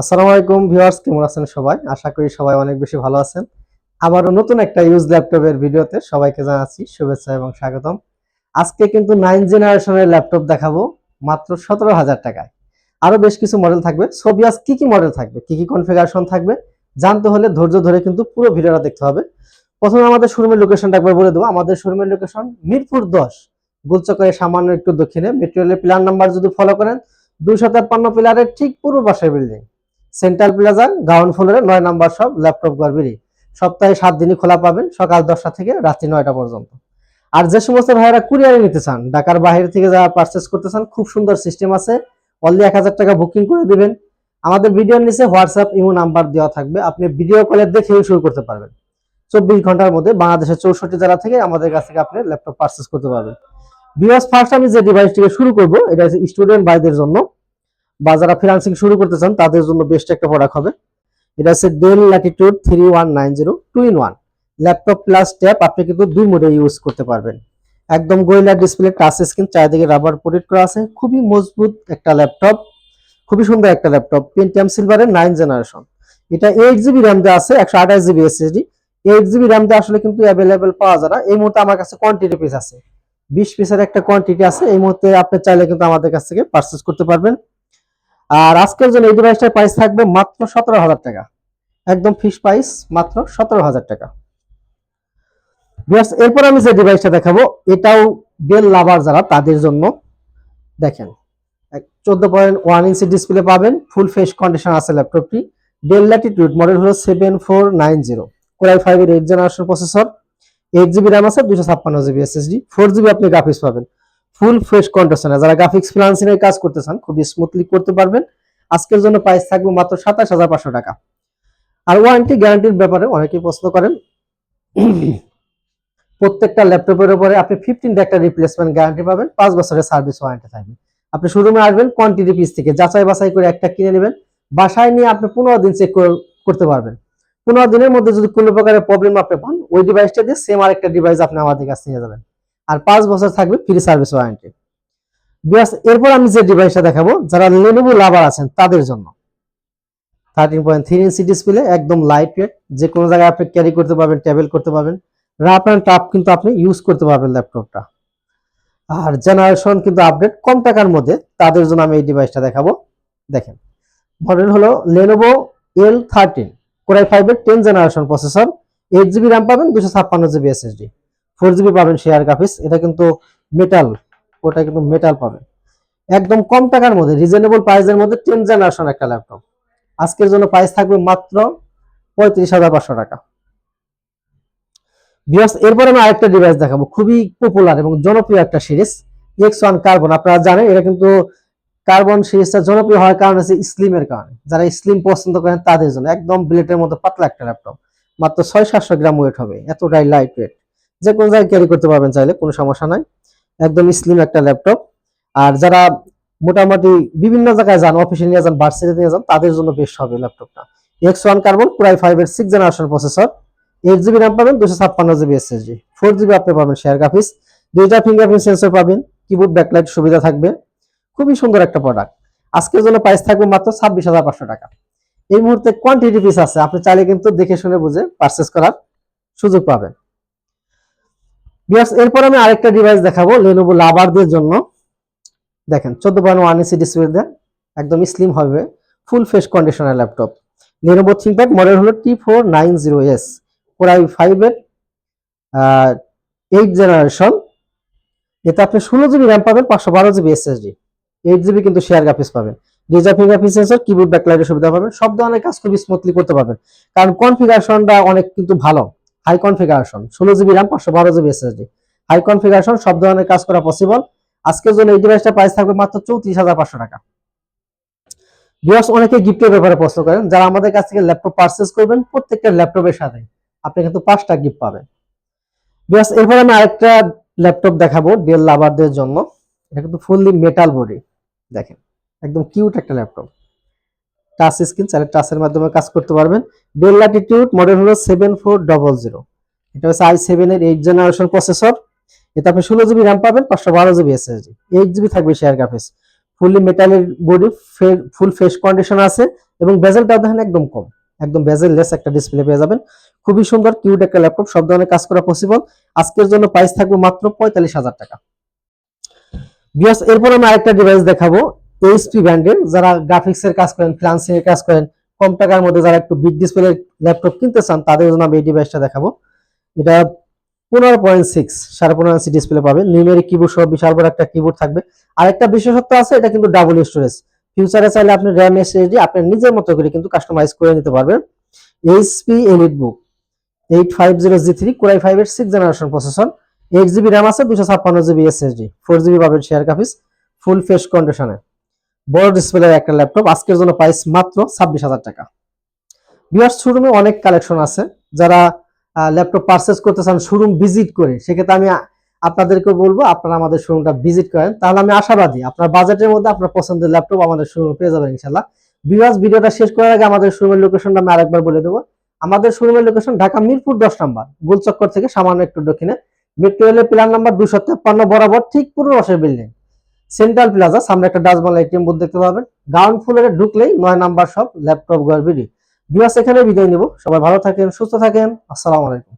আসসালামু আলাইকুম ভিউয়ার্স, কেমন আছেন সবাই? আশা করি সবাই অনেক বেশি ভালো আছেন। আবারও নতুন একটা ইউজ ল্যাপটপের ভিডিওতে সবাইকে জানাচ্ছি শুভেচ্ছা এবং স্বাগতম। আজকে কিন্তু নাইন জেনারেশনের ল্যাপটপ দেখাবো মাত্র সতেরো হাজার টাকায়। আরও বেশ কিছু মডেল থাকবে। সোবিয়াস কি কি মডেল থাকবে? কি কি কনফিগারেশন থাকবে? জানতে হলে ধৈর্য ধরে কিন্তু পুরো ভিডিওটা দেখতে হবে। প্রথমে আমাদের শোরুমের লোকেশনটা একবার বলে দেবো। আমাদের শোরুমের লোকেশন মিরপুর দশ। গুলচকের সামান্য একটু দক্ষিণে। মেট্রোলের প্ল্যান নাম্বার যদি ফলো করেন, দুইশো তেপ্পান্ন পিলারের ঠিক পূর্ব পাশের বিল্ডিং সেন্ট্রাল প্লাজা গ্রাউন্ড ফ্লোরে নয় নাম্বার সব ল্যাপটপ গড়বেরি সপ্তাহে সাত দিনই খোলা পাবেন, সকাল দশটা থেকে রাত্রি নয়টা পর্যন্ত। আর যে সমস্ত ভাইয়েরা কুরিয়ারে নিতে চান, ঢাকার বাইরে থেকে যারা পারচেস করতে চান, খুব সুন্দর সিস্টেম আছে। অনলি এক হাজার টাকা বুকিং করে দিবেন। আমাদের ভিডিওর নিচে হোয়াটসঅ্যাপ ইমো নাম্বার দেওয়া থাকবে। আপনি ভিডিও কলে দেখেও শুরু করতে পারবেন। চব্বিশ ঘণ্টার মধ্যে বাংলাদেশের চৌষট্টি জেলা থেকে আমাদের কাছ থেকে আপনি ল্যাপটপ পারচেস করতে পারবেন। বিকজ ফার্স্ট আমি যে ডিভাইস থেকে শুরু করব, এটা হচ্ছে স্টুডেন্ট ভাইদের জন্য। বা যারা ফ্রিলান্সিং শুরু করতে চান, তাদের জন্য বেস্ট একটা প্রোডাক্ট হবে। এটা হচ্ছে Dell Latitude three one nine zero two in one laptop plus tab আপনি কিন্তু দুই মোডে ইউজ করতে পারবেন। একদম গোয়েলা ডিসপ্লে টাচ স্ক্রিন চারিদিকে রাবার প্রোটেক্ট করা আছে। খুবই মজবুত একটা ল্যাপটপ খুবই সুন্দর একটা ল্যাপটপ পেন্টিয়াম সিলভারের নাইন জেনারেশন এটা এইট জিবি র্যাম দেওয়া আছে, একশো আঠাশ GB SSD eight GB RAM দেওয়া আসলে কিন্তু অ্যাভেলেবেল পাওয়া যায় না। এই মুহূর্তে আমার কাছে কোয়ান্টিটি পিস আছে। বিশ পিসের একটা কোয়ান্টিটি আছে। এই মুহূর্তে আপনি চাইলে কিন্তু আমাদের কাছ থেকে পারচেস করতে পারবেন। আর আজকের জন্য এই ডিভাইসটার প্রাইস থাকবে মাত্র সতেরো হাজার টাকা। একদম ফিক্স প্রাইস মাত্র সতেরো হাজার টাকা। এরপর আমি যে ডিভাইসটা দেখাবো, এটাও ডেল লাভার যারা, তাদের জন্য। দেখেন চোদ্দ পয়েন্ট ওয়ান ইঞ্চি ডিসপ্লে পাবেন ফুল ফেস কন্ডিশন আছে ল্যাপটপটি ডেল ল্যাটিটিউড মডেল হলো seven four nine zero core i five এর eight generation processor eight GB RAM আছে দুশো ছাপ্পান্ন জিবি এসএসডি ফোর জিবি আপনি গ্রাফিক্স পাবেন। ফুল ফ্রেশ কন্ডিশনে যারা গ্রাফিক্স ফ্রিলান্সিং এর কাজ করতে চান, খুবই স্মুথলি করতে পারবেন। আজকের জন্য প্রাইস থাকবে মাত্র সাতাশ হাজার পাঁচশো টাকা। আর ওয়ারেন্টি গ্যারান্টির ব্যাপারে অনেকেই প্রশ্ন করেন। প্রত্যেকটা ল্যাপটপের উপরে আপনি ফিফটিন একটা রিপ্লেসমেন্ট গ্যারান্টি পাবেন, পাঁচ বছরের সার্ভিস ওয়ারেন্টি থাকবে। আপনি শোরুমে আসবেন কোয়ান্টিটি পিস থেকে যাচাই বাছাই করে একটা কিনে নেবেন। বাসায় নিয়ে আপনি পনেরো দিন চেক করতে পারবেন। পনেরো দিনের মধ্যে যদি কোনো প্রকারের প্রবলেম আপনি পান, ওই ডিভাইসটা দিয়ে সেম আরেকটা ডিভাইস আপনি আমাদের কাছে নিয়ে যাবেন। আর পাঁচ বছর থাকবে ফ্রি সার্ভিস ওয়ারেন্টি বিয়াস এরপর আমি যে ডিভাইসটা দেখাবো, যারা লেনোভো লাভার আছেন, তাদের জন্য। Thirteen point three inch display একদম লাইট ওয়েট যে কোনো জায়গায় আপনি ক্যারি করতে পারবেন ট্যাবেল করতে পারবেন। রাপ অ্যান্ড টাফ কিন্তু আপনি ইউজ করতে পারবেন ল্যাপটপটা আর জেনারেশন কিন্তু আপডেট কম টাকার মধ্যে, তাদের জন্য আমি এই ডিভাইসটা দেখাবো। দেখেন মডেল হলো Lenovo L thirteen core i ফাইভের ten generation processor eight GB RAM পাবেন দুশো ছাপ্পান্ন জিবি এসএসডি ফোর জিবি পাবেন শেয়ার গ্রাফিক্স এটা কিন্তু মেটাল ওটা কিন্তু মেটাল পাবেন। একদম কম টাকার মধ্যে রিজনেবল প্রাইসের মধ্যে টেন জেনারেশন একটা ল্যাপটপ আজকের জন্য প্রাইস থাকবে মাত্র পঁয়ত্রিশ হাজার পাঁচশো টাকা। বিয়াস এরপর আমি আরেকটা ডিভাইস দেখাবো, খুবই পপুলার এবং জনপ্রিয় একটা সিরিজ এক্স ওয়ান কার্বন আপনারা জানেন, এটা কিন্তু কার্বন সিরিজটা জনপ্রিয় হওয়ার কারণ হচ্ছে স্লিমের কারণে। যারা স্লিম পছন্দ করেন, তাদের জন্য একদম ব্লেটের মতো পাতলা একটা ল্যাপটপ মাত্র ছয় সাতশো গ্রাম ওয়েট হবে, এতটাই লাইট ওয়েট যে কোনো জায়গায় ক্যারি করতে পারবেন চাইলে, কোনো সমস্যা নাই। একদম স্লিম একটা ল্যাপটপ আর যারা মোটামুটি বিভিন্ন জায়গায় যান অফিসে নিয়ে যান ভার্সিটি নিয়ে যান, তাদের জন্য বেস্ট হবে ল্যাপটপটা X one carbon core i five এর six generation processor eight GB RAM পাবেন দুশো ছাপ্পান্ন জিবি এসএসডি ফোর জিবি আপনি পাবেন শেয়ার গ্রাফিক্স দুইটা ফিঙ্গারপ্রিন্ট সেন্সর পাবেন কিবোর্ড ব্যাকলাইট সুবিধা থাকবে। খুবই সুন্দর একটা প্রোডাক্ট আজকের জন্য প্রাইস থাকবে মাত্র ছাব্বিশ হাজার পাঁচশো টাকা। এই মুহূর্তে কোয়ান্টিটি পিস আছে, আপনি চাইলে কিন্তু দেখে শুনে বুঝে পারচেস করার সুযোগ পাবেন। বিয়ার্স এরপর আমি আরেকটা ডিভাইস দেখাবো লেনোভো লাভারদের জন্য। দেখেন, চোদ্দ পয়েন্ট ওয়ান ইসি ডিসপ্লে দেন একদম স্লিম হবে full fresh conditioner laptop Lenovo ThinkPad model হলো T four nine zero S core i ফাইভের এইট জেনারেশন এতে আপনি ষোলো জিবি র্যাম পাবেন, পাঁচশো বারো জিবি এসএসডি এইট জিবি কিন্তু শেয়ার গ্রাফিক্স পাবেন। ডিজার ফিঙ্গারপ্রিন্ট সেন্সর কিবোর্ড ব্যাকলাইটের সুবিধা পাবেন। সব ধরনের কাজ খুবই স্মুথলি করতে পারবেন। কারণ কনফিগারেশনটা অনেক কিন্তু ভালো। হাই কনফিগারেশন ষোলো জিবি র্যাম পাঁচশো বারো জিবি এসএসডি হাই কনফিগারেশন সব ধরনের কাজ করা পসিবল আজকের জন্য এই ডিভাইসটা প্রাইস থাকবে মাত্র চৌত্রিশ হাজার পাঁচশো টাকা। বিয়াস অনেকে গিফটের ব্যাপারে প্রশ্ন করেন, যারা আমাদের কাছ থেকে ল্যাপটপ পারচেস করবেন, প্রত্যেকটা ল্যাপটপের সাথে আপনি কিন্তু পাঁচটা গিফট পাবেন। বিয়াস এরপর আমি আরেকটা ল্যাপটপ দেখাবো ডেল লাভারদের জন্য। এটা কিন্তু ফুললি মেটাল বডি দেখেন, একদম কিউট একটা ল্যাপটপ টাচ স্ক্রিন, চাইলে টাচের মাধ্যমে কাজ করতে পারবেন। ডেল ল্যাটিটিউড মডেল হলো সেভেন ফোর ডবল জিরো এটা হচ্ছে আই সেভেন এর এইট জেনারেশন প্রসেসর এতে আপনি ষোলো জিবি র্যাম পাবেন, পাঁচশো বারো জিবি এসএসডি এইট জিবি থাকবে শেয়ার গ্রাফিক্স ফুললি মেটালের বডি ফুল ফেস কন্ডিশন আছে এবং বেজেলটাও দেখেন একদম কম। একদম বেজেল লেস একটা ডিসপ্লে পেয়ে যাবেন। খুবই সুন্দর কিউট একটা ল্যাপটপ সব ধরনের কাজ করা পসিবল আজকের জন্য প্রাইস থাকবে মাত্র পঁয়তাল্লিশ হাজার টাকা। বিয়াস এরপর আমি আরেকটা ডিভাইস দেখাবো। এইচপি ব্র্যান্ডের যারা গ্রাফিক্স এর কাজ করেন ফ্রিল্যান্সিং এর কাজ করেন, কম টাকার মধ্যে যারা একটু বিগ ডিসপ্লে ল্যাপটপ কিনতে চান, তাদের জন্য আমি এই ডিভাইসটা দেখাবো। এটা পনেরো পয়েন্ট সিক্স সাড়ে পনেরো ইঞ্চি ডিসপ্লে পাবেন। নিউমেরিক কিবোর্ড সহ বিশাল বড় একটা কিবোর্ড থাকবে। আর একটা বিশেষত্ব আছে, এটা কিন্তু ডাবল স্টোরেজ ফিউচারে চাইলে আপনি র্যাম এসএসডি আপনার নিজের মতো করে কিন্তু কাস্টমাইজ করে নিতে পারবেন। HP Elite Book eight five zero G three core i five এর six generation processor eight GB RAM আছে দুশো ছাপ্পান্ন জিবি এসএসডি ফোর জিবি পাবেন শেয়ার কাফিস ফুল ফ্রেশ কন্ডিশনে বড় ডিসপ্লের একটা ল্যাপটপ আজকের জন্য প্রাইস মাত্র ছাব্বিশ হাজার টাকা। বিয়ার শোরুমে অনেক কালেকশন আছে। যারা ল্যাপটপ পারচেস করতে চান শোরুম ভিজিট করে, সেক্ষেত্রে আমি আপনাদেরকে বলব, আপনারা আমাদের শোরুমটা ভিজিট করেন। তাহলে আমি আশাবাদী, আপনার বাজেটের মধ্যে আপনার পছন্দের ল্যাপটপ আমাদের শোরুমে পেয়ে যাবেন ইনশাল্লাহ বিভাস ভিডিওটা শেষ করার আগে আমাদের শোরুমের লোকেশনটা আমি আরেকবার বলে দেবো। আমাদের শোরুমের লোকেশন ঢাকা মিরপুর দশ নম্বর, গোলচক্কর থেকে সামান্য একটু দক্ষিণে। মেট্রো রেলের প্ল্যান নাম্বার দুশো তেপ্পান্ন বরাবর, ঠিক পুরো রসের বিল্ডিং সেন্ট্রাল প্লাজা সামনে একটা ডাচবাংলা এটিএম বুথ দেখতে পাবেন। গ্রাউন্ড ফ্লোরে ঢুকলেই নয় নাম্বার সব ল্যাপটপ গড়বিড়ি বিবাস এখানে বিদায় নিব। সবাই ভালো থাকেন, সুস্থ থাকেন। আসসালামু আলাইকুম।